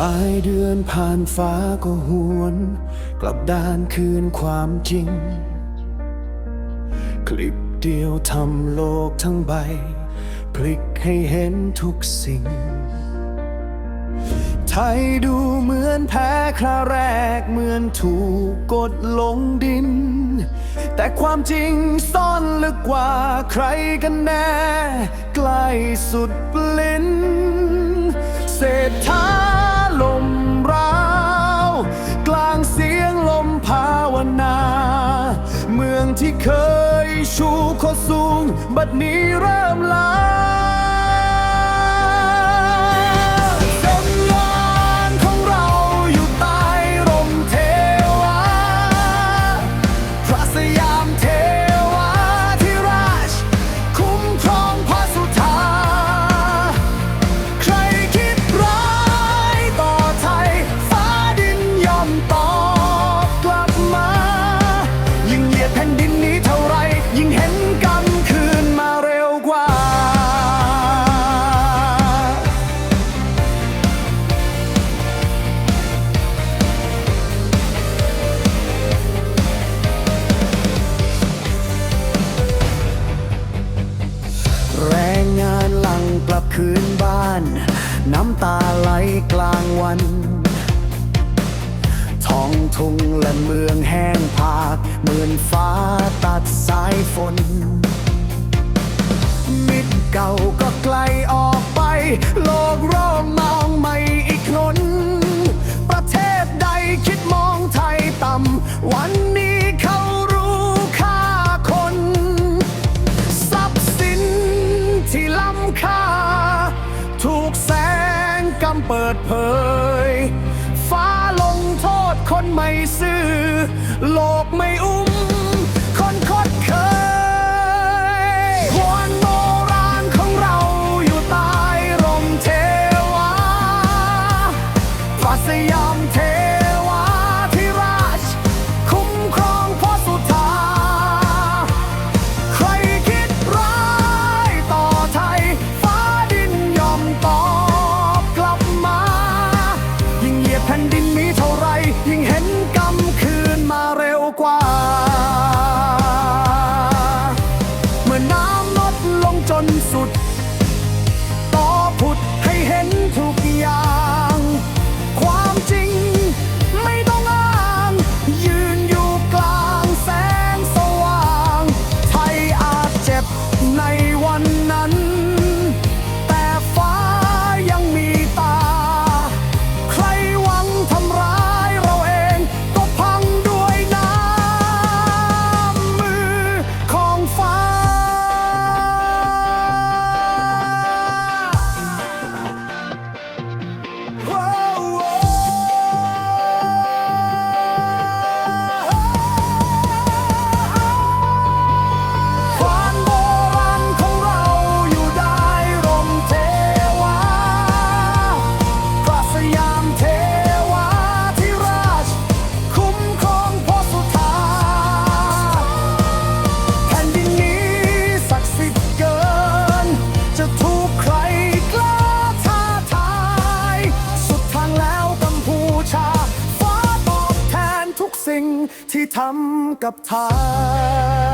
ลายเดือนผ่านฟ้าก็หวน กลับด้านคืนความจริง คลิปเดียวทำโลกทั้งใบ พลิกให้เห็นทุกสิ่ง ไทยดูเหมือนแพ้คราแรกเหมือนถูกกดลงดิน แต่ความจริงซ่อนลึกกว่าใครกันแน่ ใกล้สุดปลิ้นเศรษฐา เคยชูคอสูง บัดนี้เริ่มล้า คืนบ้าน น้ำตาไหลกลางวันท้องทุ่งและเมืองแห้งผากเหมือนฟ้าตัดสายฝน มิตรเก่าก็ไกลออกไป โลกร้อง ดเผย ฟ้าลงโทษคนไม่ซื่อ โลกไม่อุ้ม คนคดเคยหวนโบราณของเราอยู่ใต้ร่มเทวาพระสยา สิ่งที่ทำกับเธอ